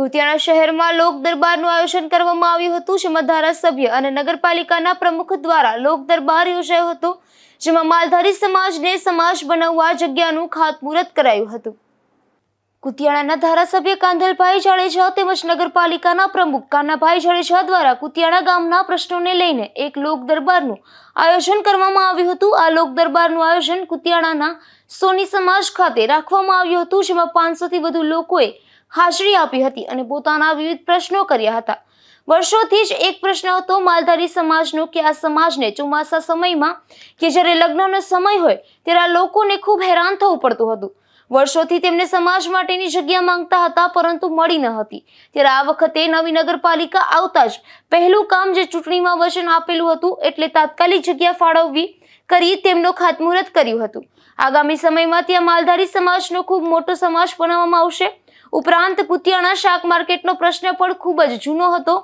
કુતિયાણા શહેરમાં લોક દરબારનું આયોજન કરવામાં આવ્યું હતું, જેમાં ધારાસભ્ય અને નગરપાલિકાના પ્રમુખ દ્વારા લોક દરબાર યોજાયો હતો, જેમાં માલધારી સમાજને સમાજ બનાવવા જગ્યાનું ખાતમુહૂર્ત કરાયું હતું. કુતિયાણાના ધારાસભ્ય કાંધલભાઈ જાડેજા તેમજ નગરપાલિકાના પ્રમુખ કાનાભાઈ જાડેજા દ્વારા કુતિયાણા ગામના પ્રશ્નોને લઈને એક લોક દરબારનું આયોજન કરવામાં આવ્યું હતું. આ લોક દરબારનું આયોજન કુતિયાણાના સોની સમાજ ખાતે રાખવામાં આવ્યું હતું, જેમાં પાંચસોથી વધુ લોકોએ હાજરી આપી હતી અને પોતાના વિવિધ પ્રશ્નો કર્યા હતા. વર્ષોથી જ એક પ્રશ્ન હતો માલધારી સમાજનો કે આ સમાજને ચોમાસા સમયમાં કે જ્યારે લગ્નનો સમય હોય ત્યારે આ લોકોને ખૂબ હેરાન થવું પડતું હતું. વર્ષોથી તેમને સમાજ માટેની જગ્યા માંગતા હતા પરંતુ મળી ન હતી. ત્યારે આ વખતે નવી નગરપાલિકા આવતા જ પહેલું કામ જે ચૂંટણીમાં વચન આપેલું હતું એટલે તાત્કાલિક જગ્યા ફાળવવી કરી તેમનો ખાતમુહૂર્ત કર્યું હતું. આગામી સમયમાં ત્યાં માલધારી સમાજનો ખૂબ મોટો સમાજ બનાવવામાં આવશે. ઉપરાંત કુતિયાણા શાક માર્કેટનો પ્રશ્ન પણ ખૂબ જ જૂનો હતો,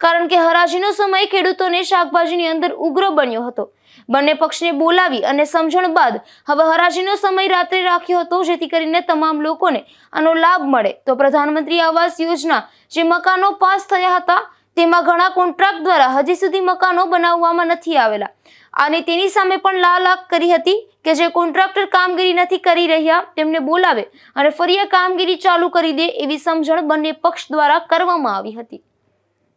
કારણ કે હરાજીનો સમય ખેડૂતોને શાકભાજીની અંદર ઉગ્ર બન્યો હતો. બંને પક્ષને બોલાવી અને સમજણ બાદ હવે હરાજીનો સમય રાત્રે રાખ્યો હતો, જેથી કરીને તમામ લોકોને આનો લાભ મળે. તો પ્રધાનમંત્રી આવાસ યોજના, જે મકાનો પાસ થયા હતા તેમાં ઘણા કોન્ટ્રાક્ટ દ્વારા હજી સુધી મકાનો બનાવવામાં નથી આવેલા. અને તેની સામે પણ લાલાક કરી હતી કે જે કોન્ટ્રાક્ટર કામગીરી નથી કરી રહ્યા તેમને બોલાવે અને ફરી આ કામગીરી ચાલુ કરી દે એવી સમજણ બંને પક્ષ દ્વારા કરવામાં આવી હતી.